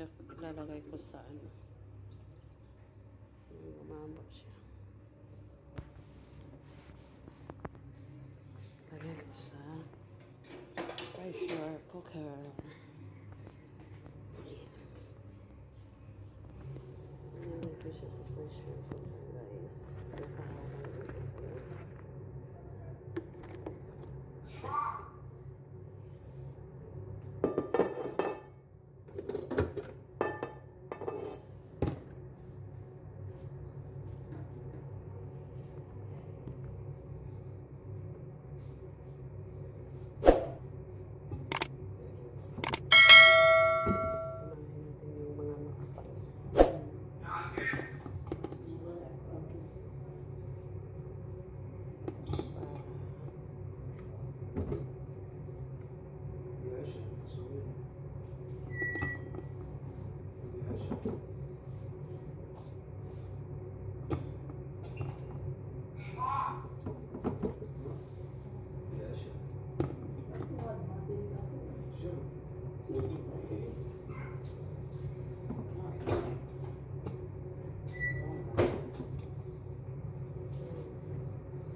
siya, lalagay ko sa ano. Gumambo siya. Lagay ko sa pressure cooker. Ayan. Lagay ko siya sa pressure cooker guys. Nakahalang dito. Kumain natin yung mga nakapal.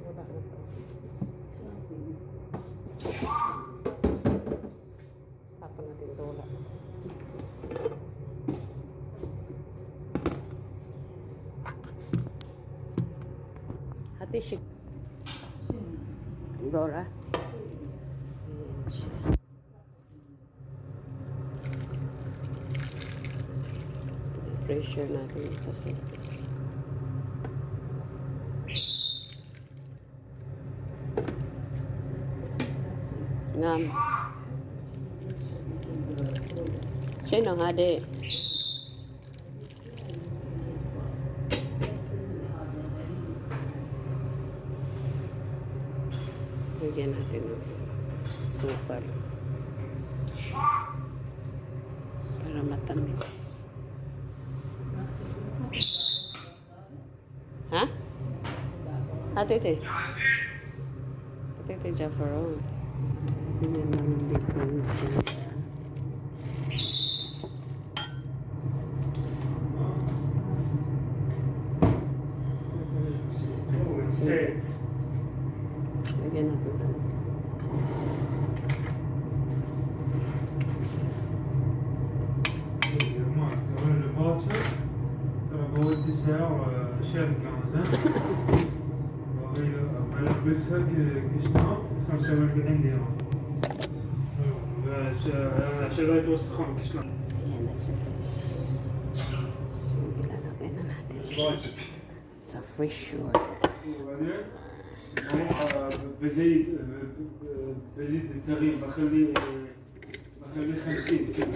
Wala na to. Tapon natin ito wala. Siya. Dora. Ayan siya. Pressure natin kasi. Ngam. Sino nga di? Bigyan natin ng super. Para matamis. Ha? Ate, ate. Ate, ate, Jaffarone. Ganyan lang ang difference Lagyan natin lang. Le boîtier, ترى بودي سيارة شركة زين بلبسها كشناط 45 ليرة شريت وسخان كشناط Ayan na بزيد بزيد التغيير بخليه بخليه 50 كذا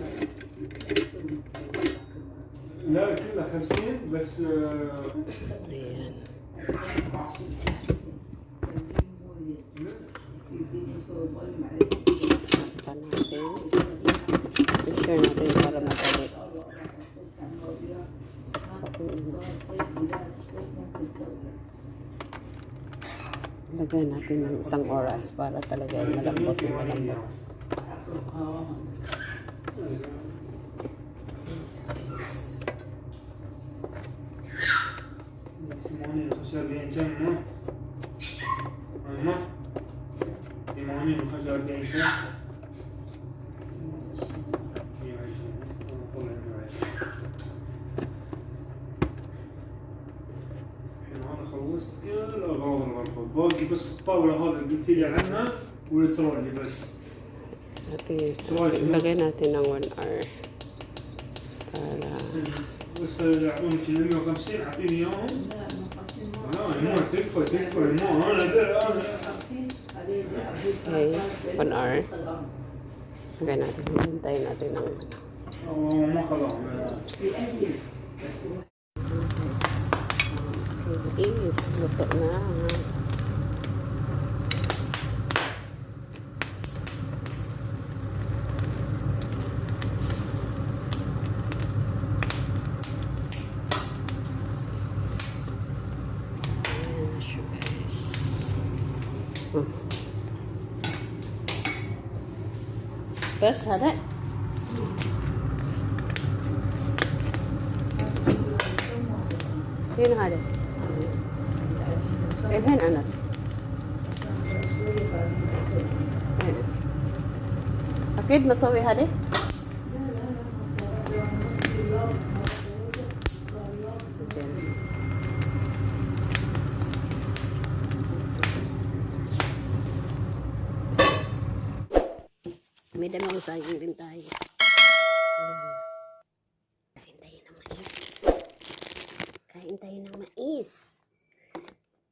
لا كلها 50 بس Thank you. Lagyan natin ng isang oras para talaga ay malambot na malambot. Limon yung kasardiyan siya. الغرفة باقي بس الطاولة هذا اللي قلت لي عنها والترولي بس Natin, ilagay natin ng 1 hour. Para, بس يعطوني كذا 150 أعطيني إياهم لا الماء تكفى تكفى الماء أنا أنا okay, 1 hour. Lagay natin, hintayin natin ng أنا ما خلاهم Okay, is luto na. બસ હવે فين هذا؟ ايه فين انس؟ اكيد مسوي هذا؟ Dalawang sayang din tayo. Ayan. Kain tayo ng mais. Kain tayo ng mais.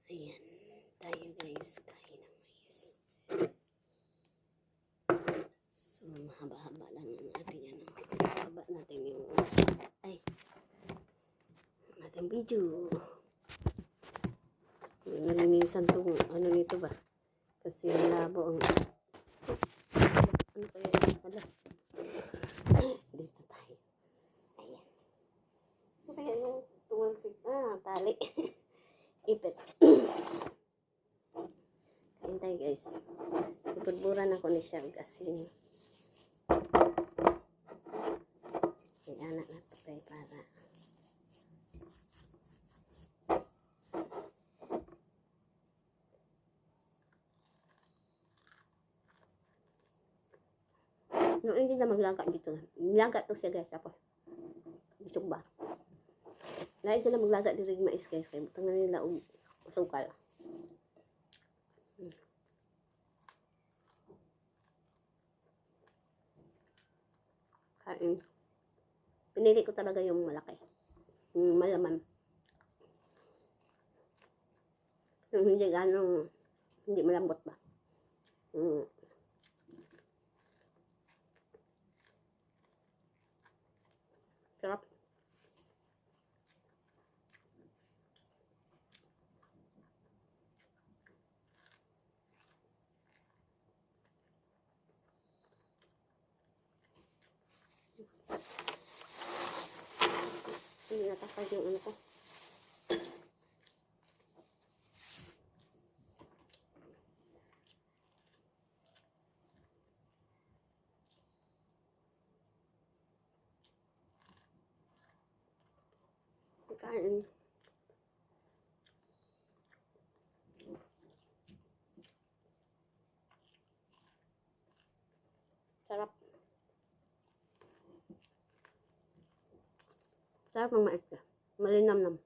Ayan. Tayo guys. Kain ng mais. So, mahaba-haba lang ang ating ano. Haba natin yung ay ang ating video. Nalinisan tong ano nito ba? Kasi labo ang ano kaya yun? Hala. Dito tayo. Ayan. Ano yung tumalsik? Ah, tali. Ipit. Kain tayo guys. Ipurburan ako ni siya kasi may anak na to kay para No, hindi na maglaga dito. Nilaga to siya guys ako. Gusto ba? Lahat sila maglaga dito yung mais guys. Kaya butang nila og sukal. Hmm. Kain. Pinili ko talaga yung malaki. Yung malaman. Yung hindi ganong hindi malambot ba? Hmm. Sarap. Hindi natakal yung ano ko. Kain. Sarap. Sarap ng mais ka. Malinam-nam.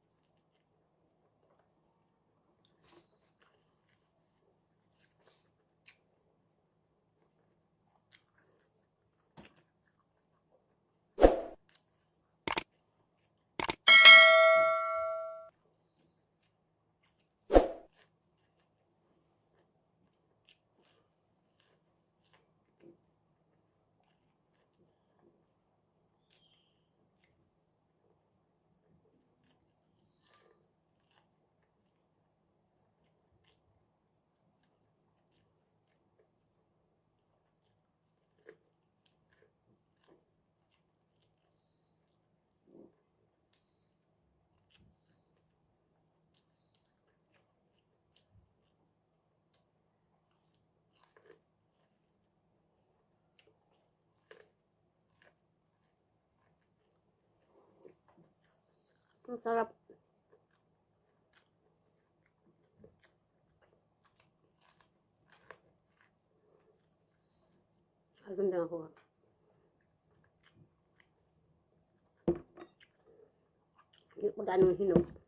Ang sarap. Ang ganda ako. Hindi pa ganong hinog.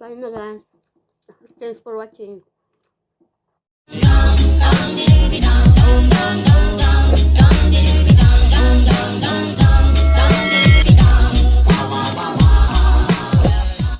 Na. Thanks for watching. Dum dum dum dum dum dum dum dum dum dum dum dum dum.